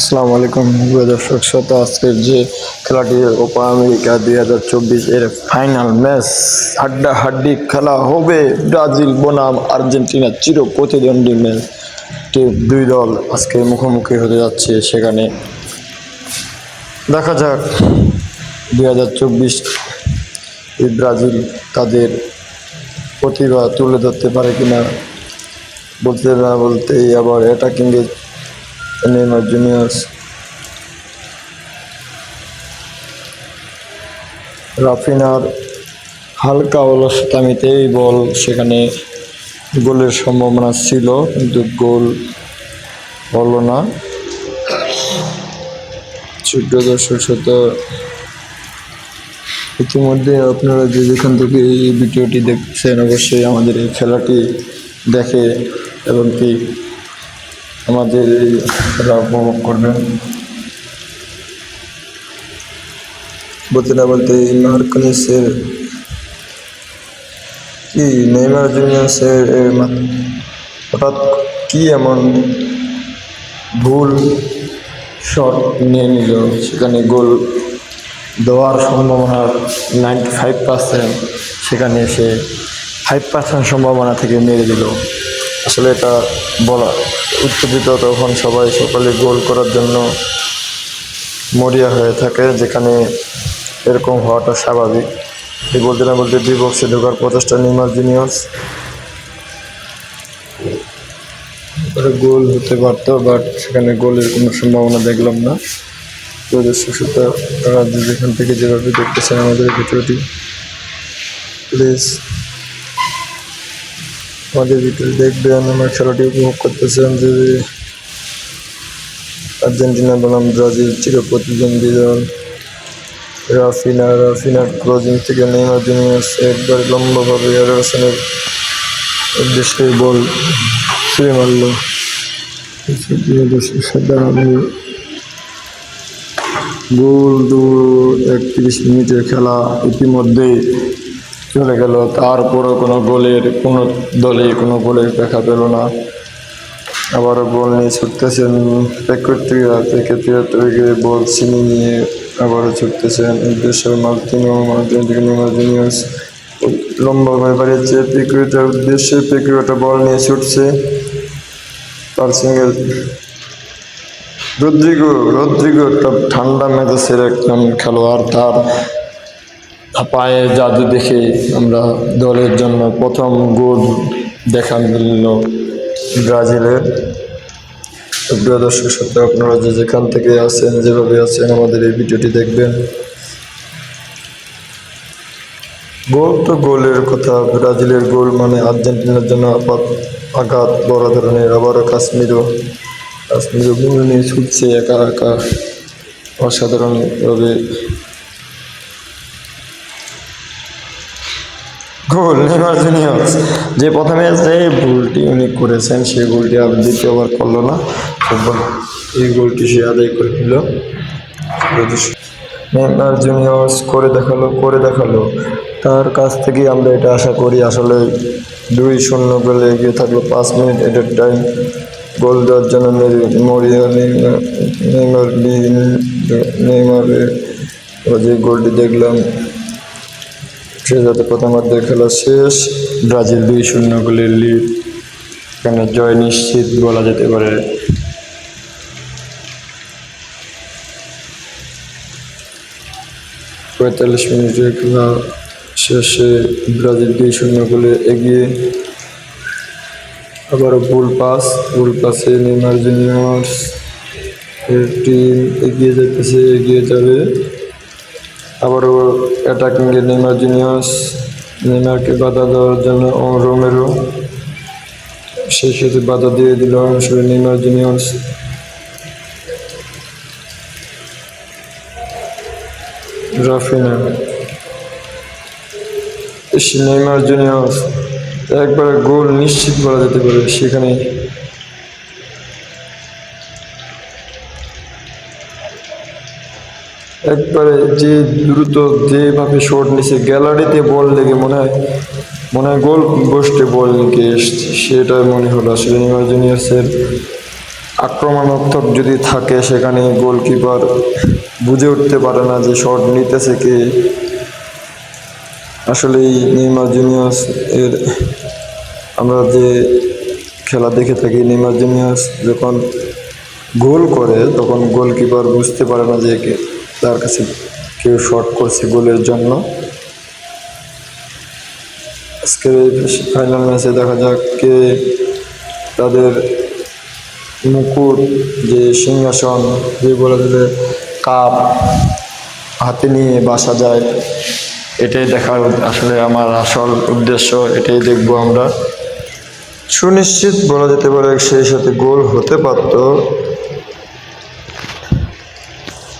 আসসালামু আলাইকুম দর্শক, শ্রোতা, আজকের যে খেলাটি কোপা আমেরিকা দুই হাজার চব্বিশ এর ফাইনাল ম্যাচ হাড্ডা হাড্ডি খেলা হবে ব্রাজিল বনাম আর্জেন্টিনা চির প্রতিদ্বন্দ্বী ম্যাচ দুই দল আজকে মুখোমুখি হতে যাচ্ছে সেখানে। দেখা যাক দুই হাজার চব্বিশ এই ব্রাজিল তাদের প্রতিভা তুলে ধরতে পারে কিনা, বলতে না বলতেই আবার অ্যাটাকিংয়ে নেইমার জুনিয়র্স রাফিনার হালকা অলসতামিতেই বল, সেখানে গোলের সম্ভাবনা ছিল, কিন্তু গোল হলো না। ছোট্ট দর্শক সাথে ইতিমধ্যে আপনারা যে যেখান থেকে এই ভিডিওটি দেখছেন, অবশ্যই আমাদের এই খেলাটি দেখে এবং কি আমাদের খেলা উপভোগ করবেন। বলতে বলতে মার্কনিসের কি, নেইমার জুনিয়র্সের এর হঠাৎ কি এমন ভুল শট নিয়ে নিল, সেখানে গোল দেওয়ার সম্ভাবনা নাইনটি ফাইভ পার্সেন্ট সেখানে সে ফাইভ পার্সেন্ট সম্ভাবনা থেকে মেরে দিল। আসলে এটা বলা উত্তেজিত তখন সবাই সকলে গোল করার জন্য মরিয়া হয়ে থাকে, যেখানে এরকম হওয়াটা স্বাভাবিক। এই বলতে না বলতে দুই বক্সে ঢোকার প্রচেষ্টা নিমার জুনিয়র্স গোল হতে পারতো বাট সেখানে গোলের কোনো সম্ভাবনা দেখলাম না। তোদের তারা যেখান থেকে যেভাবে দেখতেছেন আমাদের ভিডিওটি প্লিজ আমাদের ভিডিও দেখবেন আমার খেলাটি উপভোগ করতেছেন যে আর্জেন্টিনা বনাম, ব্রাজিল চির প্রতিদ্বন্দ্বী দল। রাফিনা, রাফিনার ক্লোজিং থেকে নেইমার জুনিয়র্স একবার লম্বাভাবে এয়ার হোসেনের উদ্দেশ্যে বল ছুঁড়ে মারল। গোল দু একত্রিশ মিনিটের খেলা ইতিমধ্যেই চলে গেল। তারপরও কোনো গোলের, কোনো দলে কোনো গোলের দেখা পেল না। আবারও বল নিয়ে ছুটতেছেন প্যাকেট্রিয়া থেকে বল ছিনিয়ে নিয়ে আবারও ছুটতেছেন উদ্দেশ্যে মার্তিনো মার্তিনো থেকে নেমার লম্বাভাবে বাড়িয়েছে প্যাকেট্রিয়ার উদ্দেশ্যে প্যাকেট্রিয়াটা বল নিয়ে ছুটছে পার্সিংয়ের রদ্রিগো রদ্রিগো একটা ঠান্ডা মেজাজের একজন খেলোয়াড়, তার পায়ে জাদু দেখে আমরা দলের জন্য প্রথম গোল দেখা মিলল ব্রাজিলের। প্রিয় দর্শক সাথে আপনারা যে যেখান থেকে আছেন, যেভাবে আছেন, আমাদের এই ভিডিওটি দেখবেন। গোল তো গোলের কথা, ব্রাজিলের গোল মানে আর্জেন্টিনার জন্য আপাত আঘাত, বড় ধরনের, আবারও কাশ্মীরও। কাশ্মীরও গোল নিয়ে ছুটছে একা একা। অসাধারণভাবে গোল নেইমার জুনিয়র্স যে প্রথমে যে ভুলটি উনি করেছেন, সেই গোলটি আর দ্বিতীয়বার করল না। এই গোলটি সে আদায় করে দিল নেইমার জুনিয়র্স করে দেখাল করে দেখাল। তার কাছ থেকেই আমরা এটা আশা করি, আসলে দুই শূন্য গোলে এগিয়ে থাকল। পাঁচ মিনিট এটের টাইম গোল দেওয়ার জন্য মেরি- মরিয়া নেইমার নেইমার যে গোলটি দেখলাম যাতে প্রথমার্ধের খেলা শেষ। ব্রাজিল দুই শূন্য গোলের লিড। এখানে জয় নিশ্চিত বলা যেতে পারে। পঁয়তাল্লিশ মিনিটের খেলা শেষে ব্রাজিল দুই শূন্য গোলে এগিয়ে আবারও ফুল পাস। ফুল পাসে নেইমার জুনিয়র্স টিম এগিয়ে যেতেছে এগিয়ে যাবে। আবারও অ্যাটাকিংয়ে নেমার জুনিয়র্স নেইমারকে বাধা দেওয়ার জন্য রোমেরো। সেই সাথে বাধা দিয়ে দিল আসলে নেইমার জুনিয়র্স রাফিনা। ইস, নেইমার জুনিয়র্স একবারে গোল নিশ্চিত করা যেতে পারে সেখানে। একবারে যে দ্রুত যেভাবে শট নিছে গ্যালারিতে বল লেগে মনে হয় মনে হয় গোল পোস্টে বল লেগে এসছে সেটাই মনে হলো। আসলে নেইমার জুনিয়র্সের আক্রমণাত্মক যদি থাকে, সেখানে গোলকিপার বুঝে উঠতে পারে না যে শট নিতেছে কে। আসলেই নেইমার জুনিয়র্স এর আমরা যে খেলা দেখে থাকি নেইমার জুনিয়র্স যখন গোল করে, তখন গোলকিপার বুঝতে পারে না যে তার কাছে কেউ শট করছে গোলের জন্য। আজকের ফাইনাল ম্যাচে দেখা যাক কে তাদের মুকুট, যে সিংহাসন, যে বলে দিলে কাপ হাতে নিয়ে বাসা যায়, এটাই দেখার আসলে আমার আসল উদ্দেশ্য, এটাই দেখব আমরা। সুনিশ্চিত বলা যেতে পারে সেই সাথে গোল হতে পারত।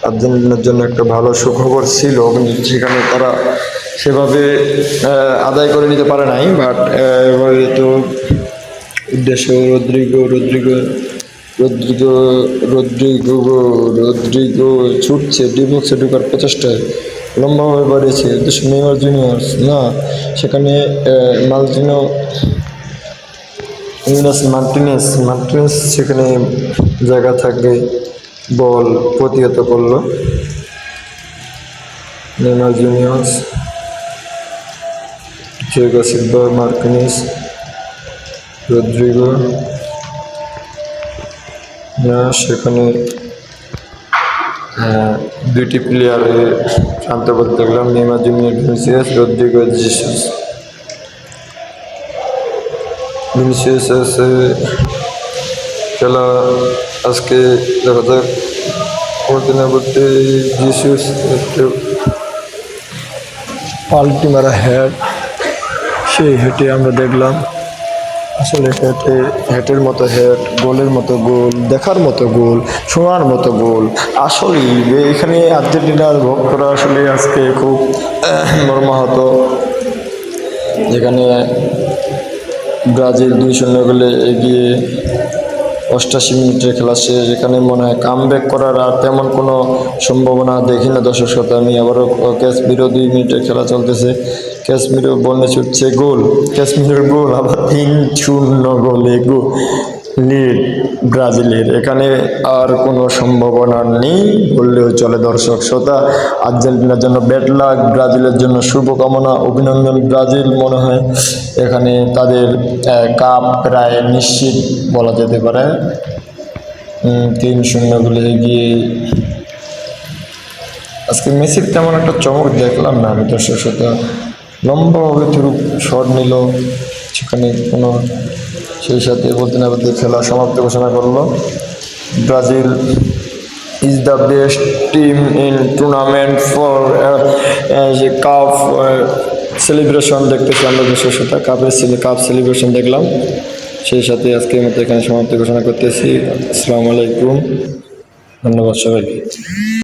আর্জেন্টিনার জন্য একটা ভালো সুখবর ছিল, কিন্তু সেখানে তারা সেভাবে আদায় করে নিতে পারে নাই বাট এবারে তো উদ্দেশ্য Rodrygo Rodrygo Rodrygo Rodrygo Rodrygo ছুটছে ডিবক্সে ঢোকার প্রচেষ্টায়। লম্বাভাবে বাড়িয়েছে উদ্দেশ্য নেইমার জুনিয়র্স না? সেখানে মালজিনো ইউনাস মার্টিনেস মার্টিনেস সেখানে জায়গা থাকে বল প্রতিহত করল। Neymar Juniors Diego Silva Martinez Rodrygo সেখানে হ্যাঁ, দুইটি প্লেয়ারে শান্ত করতে দেখলাম Neymar Junior Vinicius Rodrygo Jesus. Vinicius খেলা আজকে দেখা যাক করতে জিসাস একটু পাল্টি মারা হ্যাট সেই হেঁটে আমরা দেখলাম। আসলে হেঁটে হেঁটের মতো হেঁট গোলের মতো গোল দেখার মতো গোল শোনার মতো গোল আসলেই এখানে আর্জেন্টিনার ভক্তরা আসলে আজকে খুব মর্মাহত। যেখানে ব্রাজিল দুই শূন্য গোলে এগিয়ে অষ্টাশি মিনিটের খেলা শেষ এখানে মনে হয় কাম করার আর তেমন কোনো সম্ভাবনা দেখি না দর্শক শ্রোতা। আমি আবারও ক্যাশমিরও দুই মিনিটের খেলা চলতেছে। ক্যাশমিরও বলে ছুটছে, গোল। ক্যাশমিরের গোল, আবার তিন শূন্য গোলে গো লিড ব্রাজিলের। এখানে আর কোনো সম্ভাবনা নেই, বললেও চলে দর্শক শ্রোতা। আর্জেন্টিনার জন্য ব্যাড লাক, ব্রাজিলের জন্য শুভকামনা, অভিনন্দন। ব্রাজিল মনে হয় এখানে তাদের কাপ প্রায় নিশ্চিত বলা যেতে পারে। তিন শূন্য গোলে এগিয়ে আজকে মেসির তেমন একটা চমক দেখলাম না আমি দর্শক শ্রোতা। লম্বাভাবে থ্রু শট নিল, সেখানে কোনো সেই সাথে বলতে খেলা সমাপ্ত ঘোষণা করল। Brazil is the best team in tournament for cup celebration দেখতেছি আমরা শ্রোতা কাপের কাপ সেলিব্রেশন দেখলাম। সেই সাথে আজকের মতো এখানে সমাপ্তি ঘোষণা করতেছি। আসসালামু আলাইকুম। ধন্যবাদ সবাইকে।